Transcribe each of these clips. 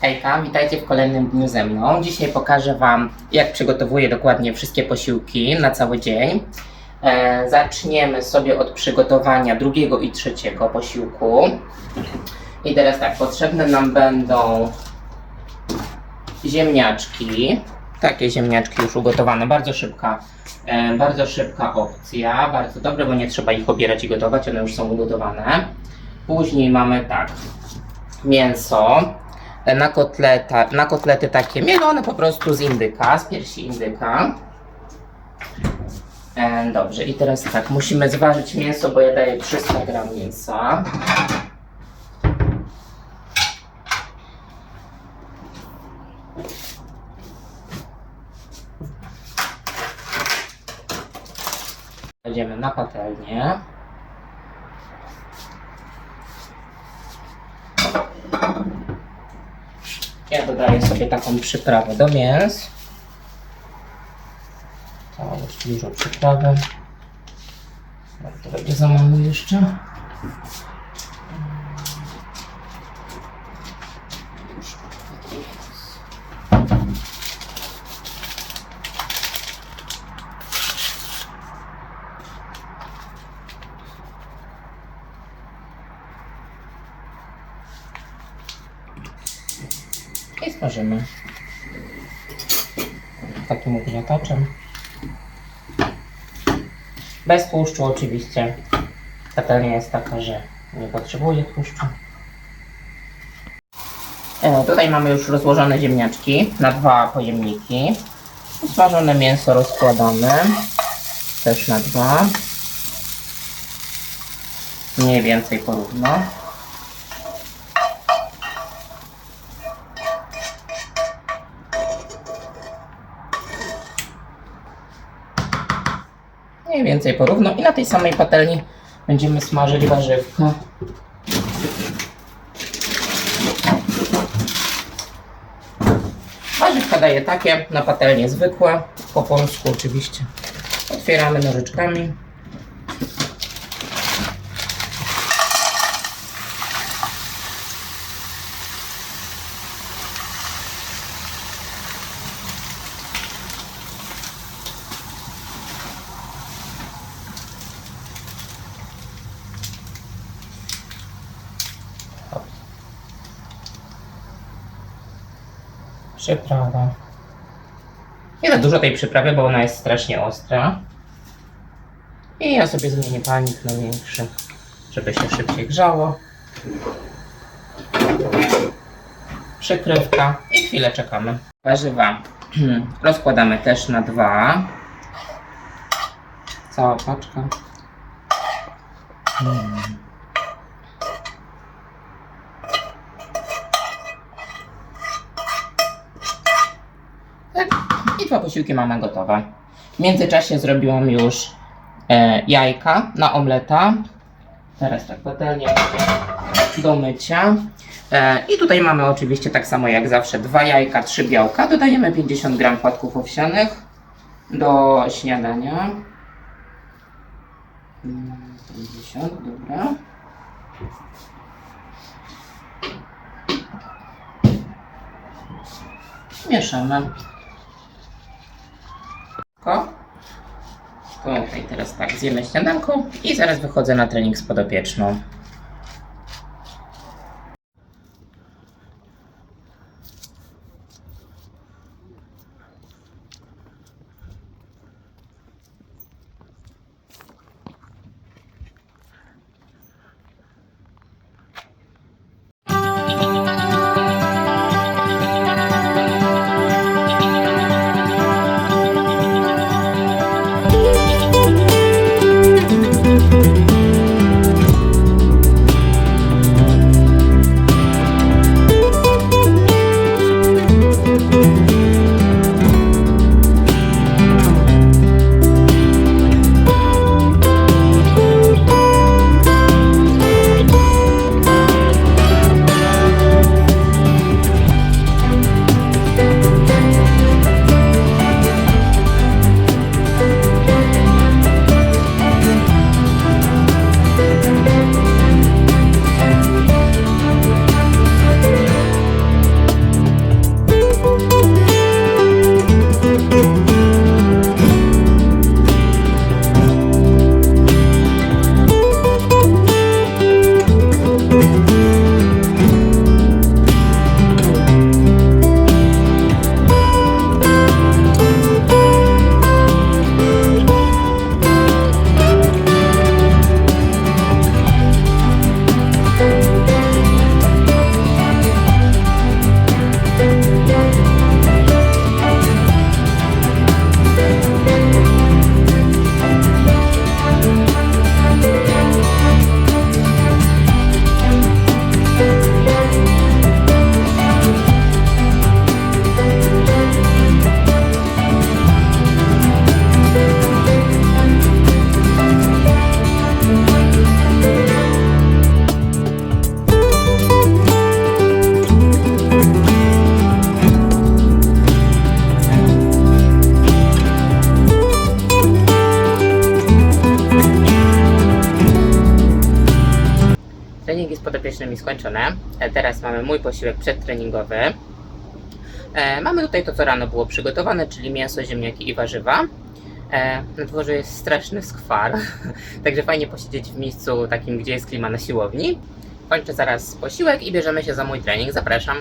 Hejka, witajcie w kolejnym dniu ze mną. Dzisiaj pokażę Wam, jak przygotowuję dokładnie wszystkie posiłki na cały dzień. E, zaczniemy sobie od przygotowania drugiego i trzeciego posiłku. I teraz tak, potrzebne nam będą ziemniaczki. Takie ziemniaczki już ugotowane, bardzo szybka, e, bardzo szybka opcja. Bardzo dobre, bo nie trzeba ich obierać i gotować, one już są ugotowane. Później mamy tak, mięso na, kotleta, na kotlety takie mielone po prostu z indyka, z piersi indyka. E, dobrze, i teraz tak, musimy zważyć mięso, bo ja daję 300 gram mięsa. Jedziemy na patelnię. Ja dodaję sobie taką przyprawę do mięs. Jest dużo przyprawy. To będzie za mało jeszcze. I smażymy. Takim ugniataczem. Bez tłuszczu oczywiście. Patelnia jest taka, że nie potrzebuje tłuszczu. E, tutaj mamy już rozłożone ziemniaczki na dwa pojemniki. Usmażone mięso rozkładamy. Też na dwa. Mniej więcej porówno. Więcej porówno i na tej samej patelni będziemy smażyć warzywka. Warzywka daje takie na patelnie zwykłe, po polsku oczywiście. Otwieramy nożyczkami. Przyprawa. Nie za dużo tej przyprawy, bo ona jest strasznie ostra. I ja sobie zmienię palnik na większy, żeby się szybciej grzało. Przykrywka i chwilę czekamy. Warzywa rozkładamy też na dwa. Cała paczka. Mm. I dwa posiłki mamy gotowe. W międzyczasie zrobiłam już e, jajka na omleta. Teraz tak patelnię do mycia. E, I tutaj mamy oczywiście tak samo jak zawsze dwa jajka, trzy białka. Dodajemy 50 gram płatków owsianych do śniadania. Mm, 50, dobra. Mieszamy. Ko. Tutaj teraz tak, zjemy śniadanko i zaraz wychodzę na trening z podopieczną. Mi skończone. E, Teraz mamy mój posiłek przedtreningowy. E, Mamy tutaj to, co rano było przygotowane, czyli mięso, ziemniaki i warzywa. E, Na dworze jest straszny skwar, także fajnie posiedzieć w miejscu takim, gdzie jest klima na siłowni. Kończę zaraz posiłek i bierzemy się za mój trening. Zapraszam.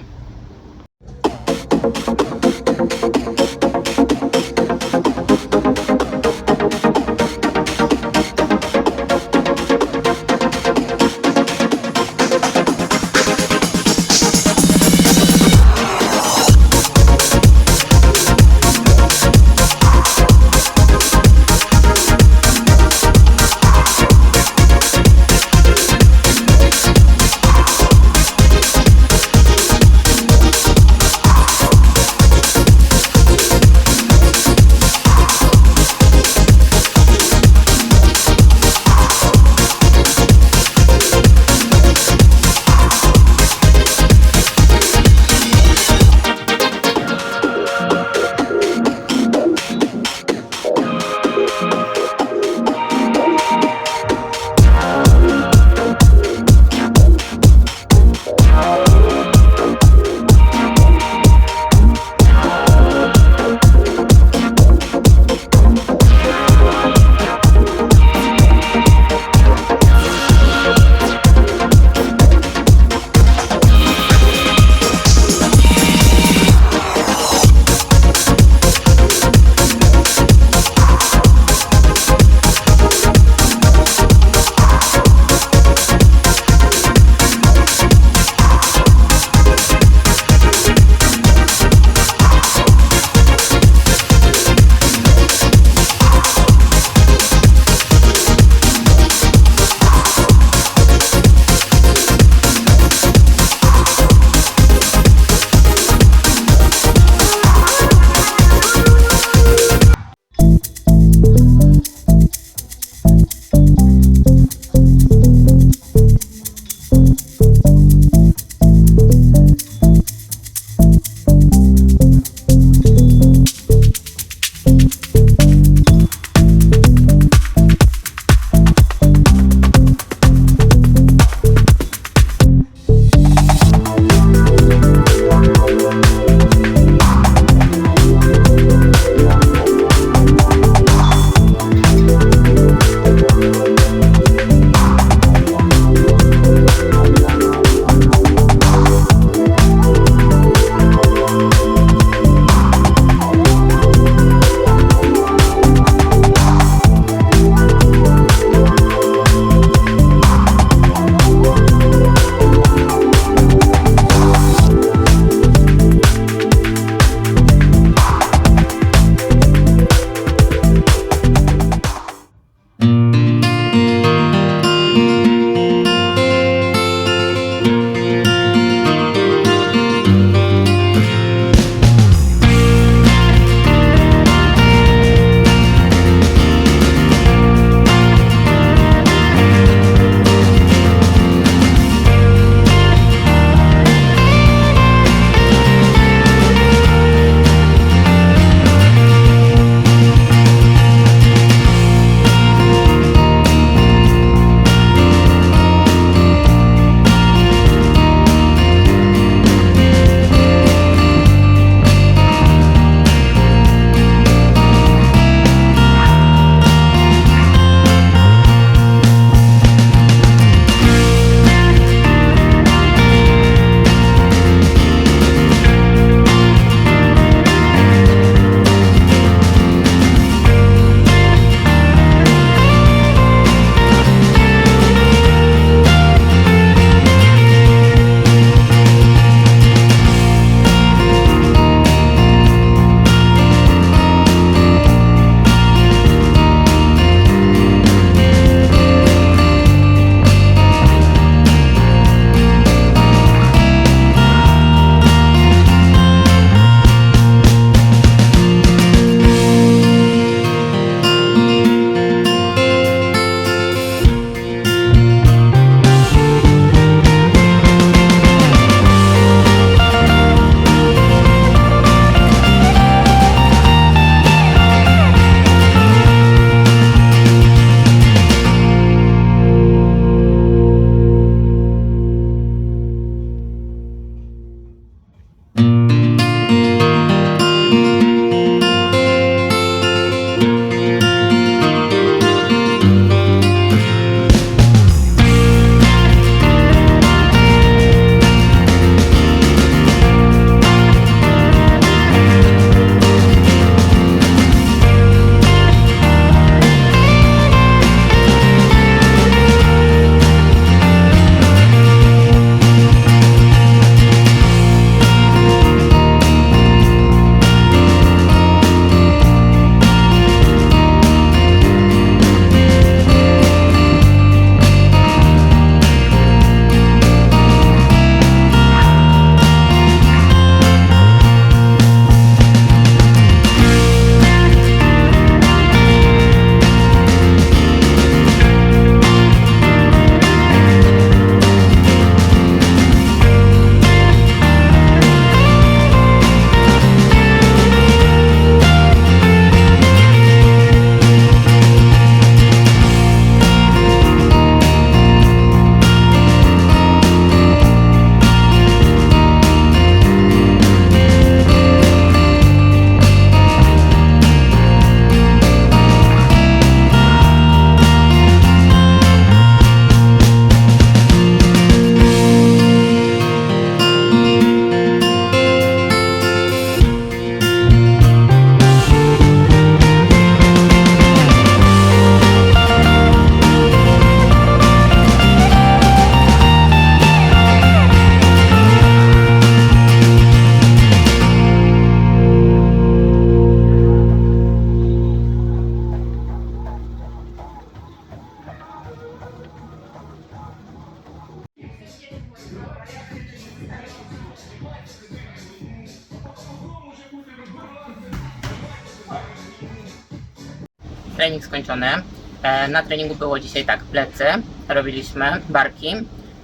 Skończony. E, na treningu było dzisiaj tak, plecy, robiliśmy, barki,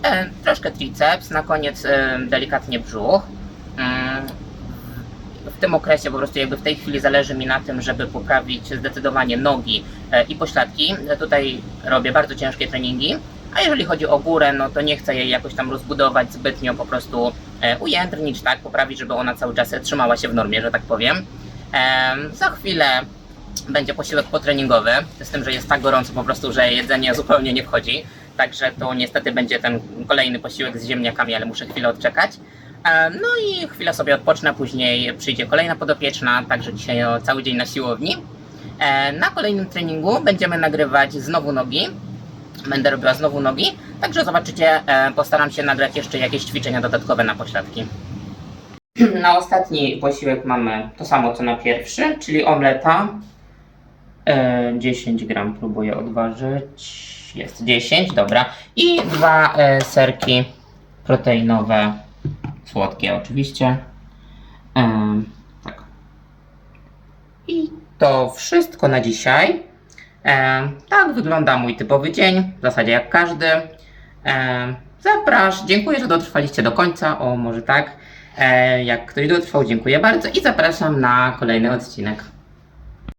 e, troszkę triceps, na koniec e, delikatnie brzuch. Mm, w tym okresie po prostu jakby w tej chwili zależy mi na tym, żeby poprawić zdecydowanie nogi i pośladki. Tutaj robię bardzo ciężkie treningi. A jeżeli chodzi o górę, no to nie chcę jej jakoś tam rozbudować zbytnio, po prostu ujędrnić, tak, poprawić, żeby ona cały czas trzymała się w normie, że tak powiem. Em, za chwilę będzie posiłek potreningowy, z tym, że jest tak gorąco po prostu, że jedzenie zupełnie nie wchodzi. Także to niestety będzie ten kolejny posiłek z ziemniakami, ale muszę chwilę odczekać. E, No i chwilę sobie odpocznę, później przyjdzie kolejna podopieczna, także dzisiaj cały dzień na siłowni. E, Na kolejnym treningu będziemy nagrywać znowu nogi. Będę robiła znowu nogi, także zobaczycie, e, postaram się nagrać jeszcze jakieś ćwiczenia dodatkowe na pośladki. Na ostatni posiłek mamy to samo co na pierwszy, czyli omleta. E, 10 gram próbuję odważyć. Jest 10, dobra. I dwa e, serki proteinowe, słodkie oczywiście. Em, tak. I to wszystko na dzisiaj. E, tak wygląda mój typowy dzień, w zasadzie jak każdy. E, zapraszam, dziękuję, że dotrwaliście do końca. O, może tak. E, jak ktoś dotrwał, dziękuję bardzo i zapraszam na kolejny odcinek.